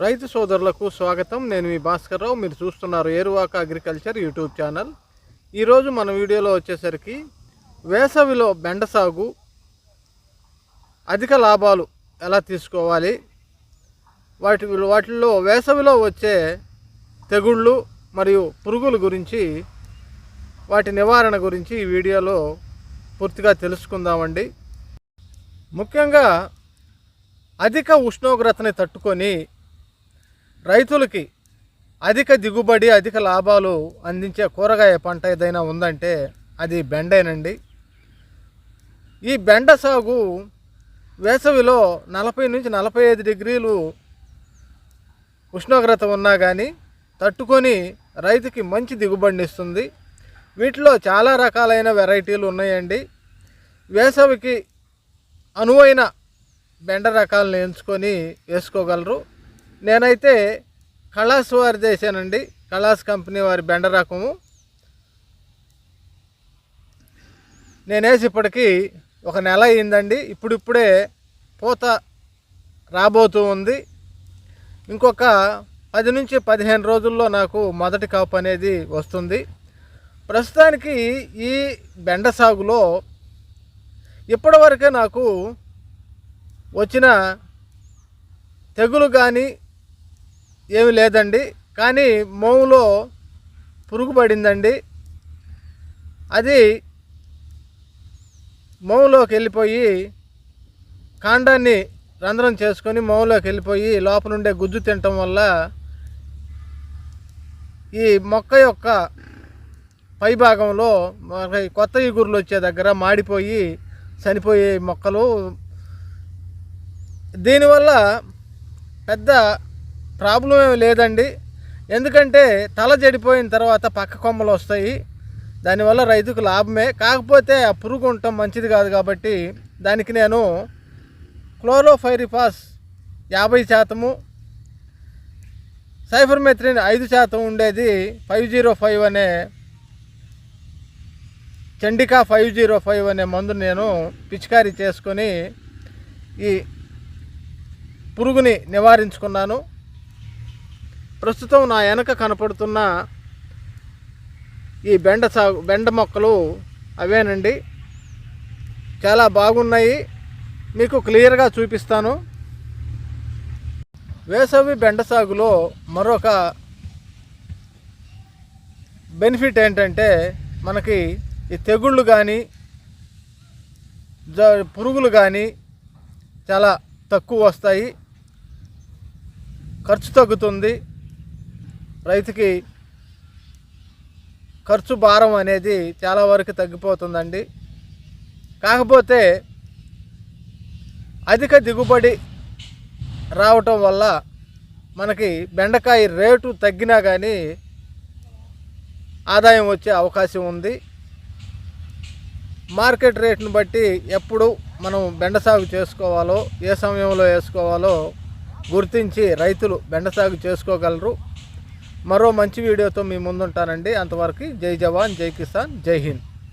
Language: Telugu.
రైతు సోదరులకు స్వాగతం. నేను మీ భాస్కర్రావు. మీరు చూస్తున్నారు ఏరువాక అగ్రికల్చర్ యూట్యూబ్ ఛానల్. ఈరోజు మన వీడియోలో వచ్చేసరికి వేసవిలో బెండ సాగు అధిక లాభాలు ఎలా తీసుకోవాలి? వాటి వాటిల్లో వేసవిలో వచ్చే తెగుళ్ళు మరియు పురుగుల గురించి వాటి నివారణ గురించి ఈ వీడియోలో పూర్తిగా తెలుసుకుందామండి. ముఖ్యంగా అధిక ఉష్ణోగ్రతని తట్టుకొని రైతులకి అధిక దిగుబడి అధిక లాభాలు అందించే కూరగాయ పంట ఏదైనా ఉందంటే అది బెండేనండి. ఈ బెండ సాగు వేసవిలో నలభై నుంచి నలభై ఐదు డిగ్రీలు ఉష్ణోగ్రత ఉన్నా కానీ తట్టుకొని రైతుకి మంచి దిగుబడిని ఇస్తుంది. వీటిలో చాలా రకాలైన వెరైటీలు ఉన్నాయండి. వేసవికి అనువైన బెండ రకాలను ఎంచుకొని వేసుకోగలరు. నేనైతే కళాస్ వారి చేశానండి. కళాస్ కంపెనీ వారి బెండ రకము. నేనేసి ఇప్పటికీ ఒక నెల అయిందండి. ఇప్పుడిప్పుడే పూత రాబోతూ ఉంది. ఇంకొక పది నుంచి పదిహేను రోజుల్లో నాకు మొదటి కాపు అనేది వస్తుంది. ప్రస్తుతానికి ఈ బెండ సాగులో ఇప్పటివరకే నాకు వచ్చిన తెగులు కానీ ఏమి లేదండి. కానీ మోములో పురుగు పడిందండి అది మోములోకి వెళ్ళిపోయి కాండాన్ని రంధ్రం చేసుకొని మోములోకి వెళ్ళిపోయి లోపల ఉండే గుజ్జు తినటం వల్ల ఈ మొక్క యొక్క పై భాగంలో కొత్త ఇగురులు వచ్చే దగ్గర మాడిపోయి చనిపోయే మొక్కలు. దీనివల్ల పెద్ద ప్రాబ్లం ఏమి లేదండి. ఎందుకంటే తల చెడిపోయిన తర్వాత పక్క కొమ్మలు వస్తాయి. దానివల్ల రైతుకు లాభమే. కాకపోతే ఆ పురుగు ఉండటం మంచిది కాదు కాబట్టి దానికి నేను క్లోరోఫైరిఫాస్ యాభై శాతము సైఫర్మెత్రిన్ ఐదు శాతం ఉండేది ఫైవ్ జీరో ఫైవ్ అనే చండికా ఫైవ్ జీరో ఫైవ్ అనే మందు నేను పిచికారీ చేసుకొని ఈ పురుగుని నివారించుకున్నాను. ప్రస్తుతం నా వెనక కనపడుతున్న ఈ బెండ సాగు బెండ మొక్కలు అవేనండి. చాలా బాగున్నాయి. మీకు క్లియర్గా చూపిస్తాను. వేసవి బెండ సాగులో మరొక బెనిఫిట్ ఏంటంటే మనకి ఈ తెగుళ్ళు కానీ జ పురుగులు కానీ చాలా తక్కువ వస్తాయి. ఖర్చు తగ్గుతుంది. రైతుకి ఖర్చు భారం అనేది చాలా వరకు తగ్గిపోతుందండి. కాకపోతే అధిక దిగుబడి రావటం వల్ల మనకి బెండకాయ రేటు తగ్గినా కానీ ఆదాయం వచ్చే అవకాశం ఉంది. మార్కెట్ రేట్ను బట్టి ఎప్పుడు మనం బెండ సాగు చేసుకోవాలో ఏ సమయంలో వేసుకోవాలో గుర్తించి రైతులు బెండ సాగు చేసుకోగలరు. మరో మంచి వీడియోతో మీ ముందుంటానండి. అంతవరకు జై జవాన్ జై కిసాన్ జై హింద్.